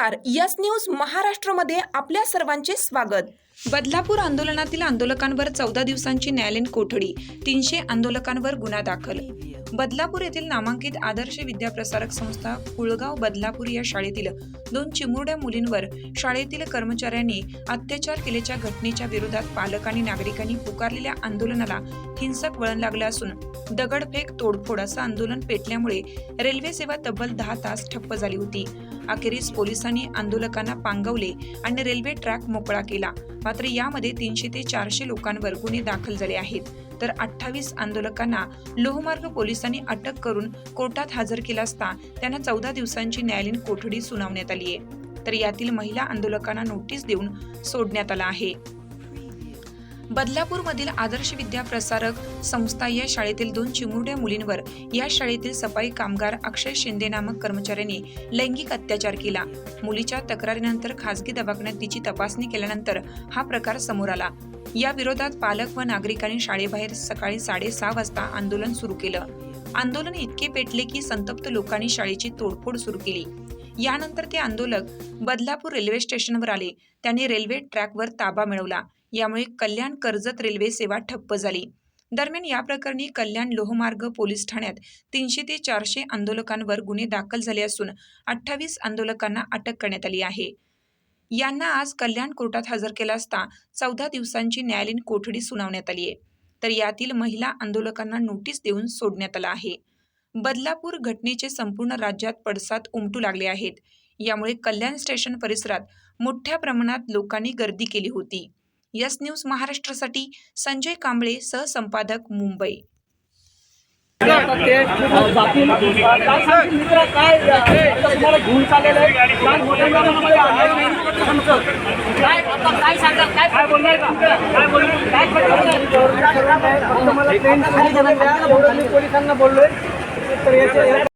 नमस्कार. Yes news महाराष्ट्रमध्ये आपल्या सर्वांचे स्वागत. बदलापूर आंदोलनातील आंदोलकांवर चौदा दिवसांची न्यायालयीन कोठडी तीनशे आंदोलकांवर गुन्हा दाखल. बदलापूर येथील नामांकित आदर्श विद्याप्रसारक संस्था कुळगाव बदलापूर या शाळेतील दोन चिमुरड्या मुलींवर शाळेतील कर्मचाऱ्यांनी अत्याचार केल्याच्या घटनेच्या विरोधात पालक आणि नागरिकांनी पुकारलेल्या आंदोलनाला हिंसक वळण लागलं असून दगडफेक तोडफोड असं आंदोलन पेटल्यामुळे रेल्वे सेवा तब्बल दहा तास ठप्प झाली होती. अखेरीस पोलिसांनी आंदोलकांना पांगवले आणि रेल्वे ट्रॅक मोकळा केला. मात्र यामध्ये तीनशे ते चारशे लोकांवर गुन्हे दाखल झाले आहेत. तर अठ्ठावीस आंदोलकांना लोहमार्ग पोलिसांनी अटक करून कोर्टात हजर केला असता त्यांना चौदा दिवसांची न्यायालयीन कोठडी सुनावण्यात आली आहे. तर यातील महिला आंदोलकांना नोटीस देऊन सोडण्यात आला आहे. बदलापूरमधील आदर्श विद्या प्रसारक संस्था या शाळेतील दोन चिमुरड्या मुलींवर या शाळेतील सफाई कामगार अक्षय शिंदे नामक कर्मचाऱ्यांनी लैंगिक अत्याचार केला. मुलीच्या तक्रारीनंतर खासगी दवाखान्यात तिची तपासणी केल्यानंतर हा प्रकार समोर आला. या विरोधात पालक व नागरिकांनी शाळेबाहेर सकाळी साडेसहा वाजता आंदोलन सुरू केलं. आंदोलन इतके पेटले की संतप्त लोकांनी शाळेची तोडफोड सुरू केली. यानंतर ते आंदोलक बदलापूर रेल्वे स्टेशनवर आले. त्यांनी रेल्वे ट्रॅकवर ताबा मिळवला. यामुळे कल्याण कर्जत रेल्वे सेवा ठप्प झाली. दरम्यान या प्रकरणी कल्याण लोहमार्ग पोलीस ठाण्यात तीनशे ते चारशे आंदोलकांवर गुन्हे दाखल झाले असून अठ्ठावीस आंदोलकांना अटक करण्यात आली आहे. यांना आज कल्याण कोर्टात हजर केला असता चौदा दिवसांची न्यायालयीन कोठडी सुनावण्यात आली आहे. तर यातील महिला आंदोलकांना नोटीस देऊन सोडण्यात आलं आहे. बदलापूर घटनेचे संपूर्ण राज्यात पडसाद उमटू लागले आहेत. यामुळे कल्याण स्टेशन परिसरात मोठ्या प्रमाणात लोकांनी गर्दी केली होती. यस न्यूज महाराष्ट्रासाठी संजय कांबळे सहसंपादक मुंबई. पोलिसांना बोललोय तर याच्या